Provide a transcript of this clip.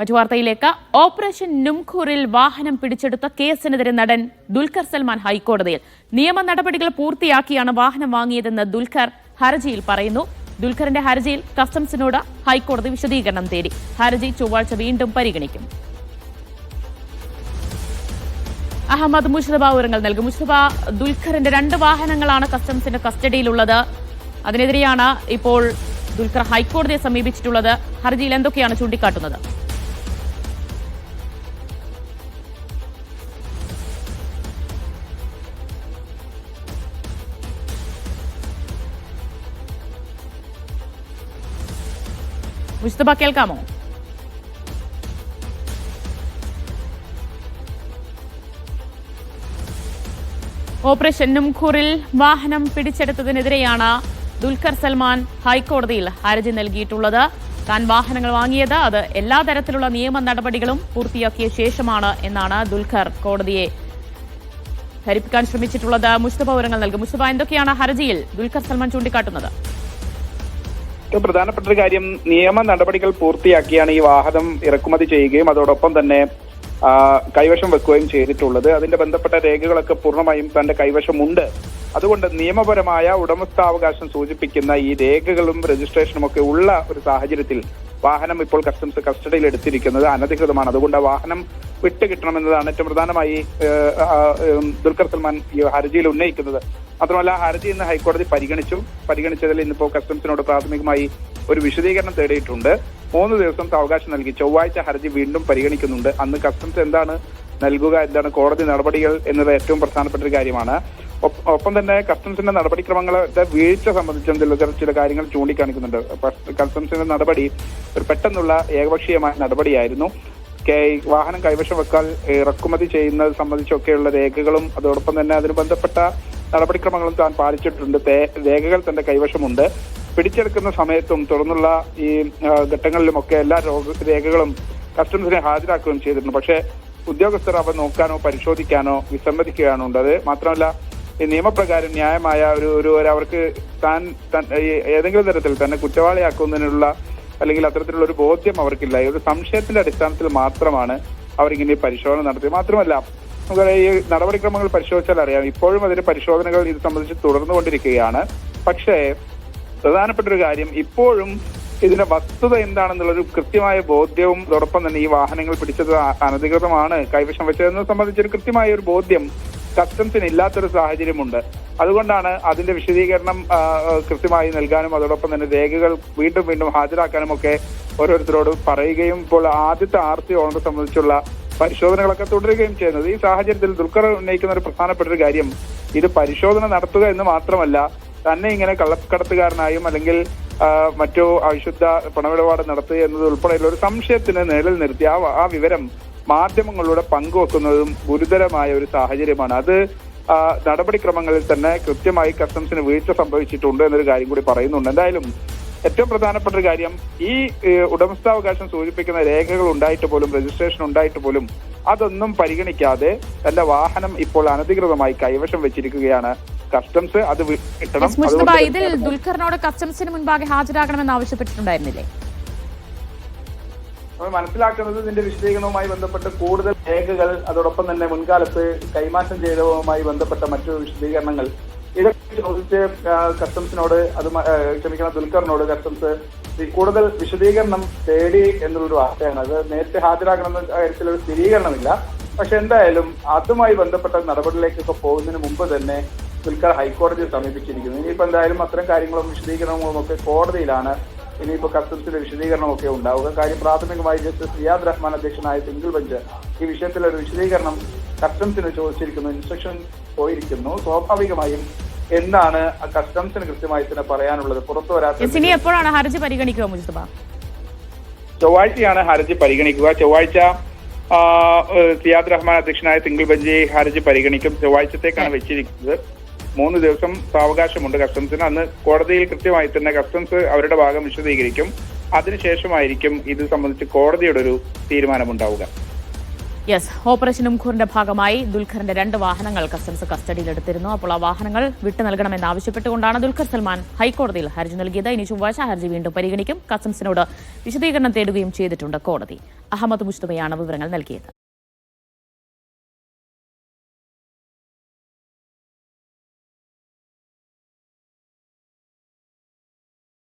മറ്റു വാർത്തയിലേക്ക്. ഓപ്പറേഷൻ നുംഖൂറിൽ വാഹനം പിടിച്ചെടുത്ത കേസിനെതിരെ നടൻ ദുൽഖർ സൽമാൻ ഹൈക്കോടതിയിൽ. നിയമ നടപടികൾ പൂർത്തിയാക്കിയാണ് വാഹനം വാങ്ങിയതെന്ന് ദുൽഖർ ഹർജിയിൽ പറയുന്നു. ദുൽഖറിന്റെ ഹർജിയിൽ കസ്റ്റംസിനോട് ഹൈക്കോടതി വിശദീകരണം തേടി. ഹർജി ചൊവ്വാഴ്ച വീണ്ടും പരിഗണിക്കും. അഹമ്മദ് മുഷ്തബ വിവരങ്ങൾ നൽകും. മുഷ്റബ ദുൽഖറിന്റെ രണ്ട് വാഹനങ്ങളാണ് കസ്റ്റംസിന്റെ കസ്റ്റഡിയിലുള്ളത്. അതിനെതിരെയാണ് ഇപ്പോൾ ദുൽഖർ ഹൈക്കോടതിയെ സമീപിച്ചിട്ടുള്ളത്. ഹർജിയിൽ എന്തൊക്കെയാണ് ചൂണ്ടിക്കാട്ടുന്നത്? മുസ്തബ കേൾക്കാമോ? ഓപ്പറേഷൻ നുംഖൂറിൽ വാഹനം പിടിച്ചെടുത്തതിനെതിരെയാണ് ദുൽഖർ സൽമാൻ ഹൈക്കോടതിയിൽ ഹർജി നൽകിയിട്ടുള്ളത്. താൻ വാഹനങ്ങൾ വാങ്ങിയത് അത് എല്ലാ തരത്തിലുള്ള നിയമ നടപടികളും പൂർത്തിയാക്കിയ ശേഷമാണ് എന്നാണ് ദുൽഖർ കോടതിയെ ധരിപ്പിക്കാൻ ശ്രമിച്ചിട്ടുള്ളത്. മുസ്തഫ വിവരങ്ങൾ നൽകും. മുസ്തഫ എന്തൊക്കെയാണ് ഹർജിയിൽ ദുൽഖർ സൽമാൻ ചൂണ്ടിക്കാട്ടുന്നത്? ഏറ്റവും പ്രധാനപ്പെട്ട ഒരു കാര്യം നിയമ നടപടികൾ പൂർത്തിയാക്കിയാണ് ഈ വാഹനം ഇറക്കുമതി ചെയ്യുകയും അതോടൊപ്പം തന്നെ കൈവശം വെക്കുകയും ചെയ്തിട്ടുള്ളത്. അതിന്റെ ബന്ധപ്പെട്ട രേഖകളൊക്കെ പൂർണമായും തന്റെ കൈവശമുണ്ട്. അതുകൊണ്ട് നിയമപരമായ ഉടമസ്ഥാവകാശം സൂചിപ്പിക്കുന്ന ഈ രേഖകളും രജിസ്ട്രേഷനും ഒക്കെ ഉള്ള ഒരു സാഹചര്യത്തിൽ വാഹനം ഇപ്പോൾ കസ്റ്റംസ് കസ്റ്റഡിയിൽ എടുത്തിരിക്കുന്നത് അനധികൃതമാണ്. അതുകൊണ്ട് വാഹനം വിട്ടുകിട്ടണമെന്നതാണ് ഏറ്റവും പ്രധാനമായി ദുൽഖർ സൽമാൻ ഈ ഹർജിയിൽ ഉന്നയിക്കുന്നത്. മാത്രമല്ല ഹർജി ഇന്ന് ഹൈക്കോടതി പരിഗണിച്ചു പരിഗണിച്ചതിൽ ഇന്നിപ്പോ കസ്റ്റംസിനോട് പ്രാഥമികമായി ഒരു വിശദീകരണം തേടിയിട്ടുണ്ട്. മൂന്ന് ദിവസം അവകാശം നൽകി. ചൊവ്വാഴ്ച ഹർജി വീണ്ടും പരിഗണിക്കുന്നുണ്ട്. അന്ന് കസ്റ്റംസ് എന്താണ് നൽകുക എന്താണ് കോടതി നടപടികൾ എന്നത് ഏറ്റവും പ്രധാനപ്പെട്ട ഒരു കാര്യമാണ്. ഒപ്പം തന്നെ കസ്റ്റംസിന്റെ നടപടിക്രമങ്ങളുടെ വീഴ്ച സംബന്ധിച്ചും ചില ചില- കാര്യങ്ങൾ ചൂണ്ടിക്കാണിക്കുന്നുണ്ട്. കസ്റ്റംസിന്റെ നടപടി ഒരു പെട്ടെന്നുള്ള ഏകപക്ഷീയമായ നടപടിയായിരുന്നു. വാഹനം കൈവശം വെക്കാൻ ഇറക്കുമതി ചെയ്യുന്നത് സംബന്ധിച്ചൊക്കെയുള്ള രേഖകളും അതോടൊപ്പം തന്നെ അതിന് ബന്ധപ്പെട്ട നടപടിക്രമങ്ങളും താൻ പാലിച്ചിട്ടുണ്ട്. രേഖകൾ തന്റെ കൈവശമുണ്ട്. പിടിച്ചെടുക്കുന്ന സമയത്തും തുടർന്നുള്ള ഈ ഘട്ടങ്ങളിലും ഘട്ടങ്ങളിലുമൊക്കെ എല്ലാ രേഖകളും കസ്റ്റംസിനെ ഹാജരാക്കുകയും ചെയ്തിട്ടുണ്ട് പക്ഷേ ഉദ്യോഗസ്ഥർ അവ നോക്കാനോ പരിശോധിക്കാനോ വിസമ്മതിക്കുകയാണ് ഉണ്ടത് മാത്രമല്ല ഈ നിയമപ്രകാരം ന്യായമായ ഒരു ഒരു അവർക്ക് താൻ ഏതെങ്കിലും തരത്തിൽ തന്നെ കുറ്റവാളിയാക്കുന്നതിനുള്ള അല്ലെങ്കിൽ അത്തരത്തിലുള്ള ഒരു ബോധ്യം അവർക്കില്ല. ഈ ഒരു സംശയത്തിന്റെ അടിസ്ഥാനത്തിൽ മാത്രമാണ് അവരിങ്ങനെ പരിശോധന നടത്തി മാത്രമല്ല ഈ നടപടിക്രമങ്ങൾ പരിശോധിച്ചാൽ അറിയാം. ഇപ്പോഴും അതിന്റെ പരിശോധനകൾ ഇത് സംബന്ധിച്ച് തുടർന്നുകൊണ്ടിരിക്കുകയാണ്. പക്ഷേ പ്രധാനപ്പെട്ട ഒരു കാര്യം ഇപ്പോഴും ഇതിന്റെ വസ്തുത എന്താണെന്നുള്ളൊരു കൃത്യമായ ബോധ്യവും അതോടൊപ്പം തന്നെ ഈ വാഹനങ്ങൾ പിടിച്ചത് അനധികൃതമാണ്. കൈവശം വെച്ചതെന്ന് സംബന്ധിച്ചൊരു കൃത്യമായ ഒരു ബോധ്യം കസ്റ്റംസിന് ഇല്ലാത്തൊരു സാഹചര്യമുണ്ട്. അതുകൊണ്ടാണ് അതിന്റെ വിശദീകരണം കൃത്യമായി നൽകാനും അതോടൊപ്പം തന്നെ രേഖകൾ വീണ്ടും വീണ്ടും ഹാജരാക്കാനും ഒക്കെ ഓരോരുത്തരോട് പറയുകയും ഇപ്പോൾ ആദ്യത്തെ ആർ സി ഓണറെ സംബന്ധിച്ചുള്ള പരിശോധനകളൊക്കെ തുടരുകയും ചെയ്യുന്നത്. ഈ സാഹചര്യത്തിൽ ദുൽഖർ ഉന്നയിക്കുന്ന ഒരു പ്രധാനപ്പെട്ട ഒരു കാര്യം ഇത് പരിശോധന നടത്തുക എന്ന് മാത്രമല്ല തന്നെ ഇങ്ങനെ കള്ളക്കടത്തുകാരനായും അല്ലെങ്കിൽ മറ്റു അവിശുദ്ധ പണമിടപാട് നടത്തുക എന്നത് ഉൾപ്പെടെയുള്ള ഒരു സംശയത്തിന് നിഴൽ നിർത്തി. ആ ആ വിവരം മാധ്യമങ്ങളിലൂടെ പങ്കുവെക്കുന്നതും ഗുരുതരമായ ഒരു സാഹചര്യമാണ്. അത് നടപടിക്രമങ്ങളിൽ തന്നെ കൃത്യമായി കസ്റ്റംസിന് വീഴ്ച സംഭവിച്ചിട്ടുണ്ട് എന്നൊരു കാര്യം കൂടി പറയുന്നുണ്ട്. എന്തായാലും ഏറ്റവും പ്രധാനപ്പെട്ട ഒരു കാര്യം ഈ ഉടമസ്ഥാവകാശം സൂചിപ്പിക്കുന്ന രേഖകൾ ഉണ്ടായിട്ട് പോലും രജിസ്ട്രേഷൻ ഉണ്ടായിട്ട് പോലും അതൊന്നും പരിഗണിക്കാതെ തന്റെ വാഹനം ഇപ്പോൾ അനധികൃതമായി കൈവശം വെച്ചിരിക്കുകയാണ്. കസ്റ്റംസ് അത് കിട്ടണം. ഇതിൽ ദുൽഖറിനോട് കസ്റ്റംസിന് മുൻപാകെ ഹാജരാകണമെന്ന് ആവശ്യപ്പെട്ടിട്ടുണ്ടായിരുന്നില്ലേ? നമ്മൾ മനസ്സിലാക്കുന്നത് ഇതിന്റെ വിശദീകരണവുമായി ബന്ധപ്പെട്ട് കൂടുതൽ രേഖകൾ അതോടൊപ്പം തന്നെ മുൻകാലത്ത് കൈമാറ്റം ചെയ്തതുമായി ബന്ധപ്പെട്ട മറ്റു വിശദീകരണങ്ങൾ ഇതൊക്കെ ചോദിച്ച് കസ്റ്റംസിനോട് അത് ക്ഷമിക്കണം ദുൽഖറിനോട് കസ്റ്റംസ് കൂടുതൽ വിശദീകരണം തേടി എന്നുള്ളൊരു വാർത്തയാണ്. അത് നേരത്തെ ഹാജരാകണമെന്ന കാര്യത്തിൽ ഒരു സ്ഥിരീകരണമില്ല. പക്ഷെ എന്തായാലും അതുമായി ബന്ധപ്പെട്ട നടപടിയിലേക്കൊക്കെ പോകുന്നതിന് മുമ്പ് തന്നെ ദുൽഖർ ഹൈക്കോടതിയെ സമീപിച്ചിരിക്കുന്നു. ഇനിയിപ്പോ എന്തായാലും അത്തരം കാര്യങ്ങളും വിശദീകരണങ്ങളും ഒക്കെ കോടതിയിലാണ് ഇനിയിപ്പോ കസ്റ്റംസിന്റെ വിശദീകരണമൊക്കെ ഉണ്ടാവുക. കാര്യം പ്രാഥമികമായി ജസ്റ്റിസ് റിയാദ് റഹ്മാൻ അധ്യക്ഷനായ സിംഗിൾ ബെഞ്ച് ഈ വിഷയത്തിൽ ഒരു വിശദീകരണം കസ്റ്റംസിന് ചോദിച്ചിരിക്കുന്നു ഇൻസ്ട്രക്ഷൻ പോയിരിക്കുന്നു. സ്വാഭാവികമായും എന്താണ് കസ്റ്റംസിന് കൃത്യമായി തന്നെ പറയാനുള്ളത്? പുറത്തു വരാത്ത എപ്പോഴാണ് ഹർജി പരിഗണിക്കുക മുസ്തഫ ചൊവ്വാഴ്ചയാണ് ഹർജി പരിഗണിക്കുക. ചൊവ്വാഴ്ച സിയാദ് റഹ്മാൻ അധ്യക്ഷനായ സിംഗിൾ ബെഞ്ച് ഹർജി പരിഗണിക്കും. ചൊവ്വാഴ്ചത്തേക്കാണ് വെച്ചിരിക്കുന്നത്. മൂന്ന് ദിവസം സാവകാശമുണ്ട് കസ്റ്റംസിന് അന്ന് കോടതിയിൽ കൃത്യമായി തന്നെ കസ്റ്റംസ് അവരുടെ ഭാഗം വിശദീകരിക്കും. അതിനുശേഷമായിരിക്കും ഇത് സംബന്ധിച്ച് കോടതിയുടെ ഒരു തീരുമാനമുണ്ടാവുക. യെസ് ഓപ്പറേഷൻ ഉംഖൂറിന്റെ ഭാഗമായി ദുൽഖറിന്റെ രണ്ട് വാഹനങ്ങൾ കസ്റ്റംസ് കസ്റ്റഡിയിലെടുത്തിരുന്നു അപ്പോൾ ആ വാഹനങ്ങൾ വിട്ടു നൽകണമെന്ന് ആവശ്യപ്പെട്ടുകൊണ്ടാണ് ദുൽഖർ സൽമാൻ ഹൈക്കോടതിയിൽ ഹർജി നൽകിയത് ഇനി ചൊവ്വാഴ്ച ഹർജി വീണ്ടും പരിഗണിക്കും. കസ്റ്റംസിനോട് വിശദീകരണം തേടുകയും ചെയ്തിട്ടുണ്ട് കോടതി. അഹമ്മദ് മുസ്തഫയാണ് വിവരങ്ങൾ നൽകിയത്.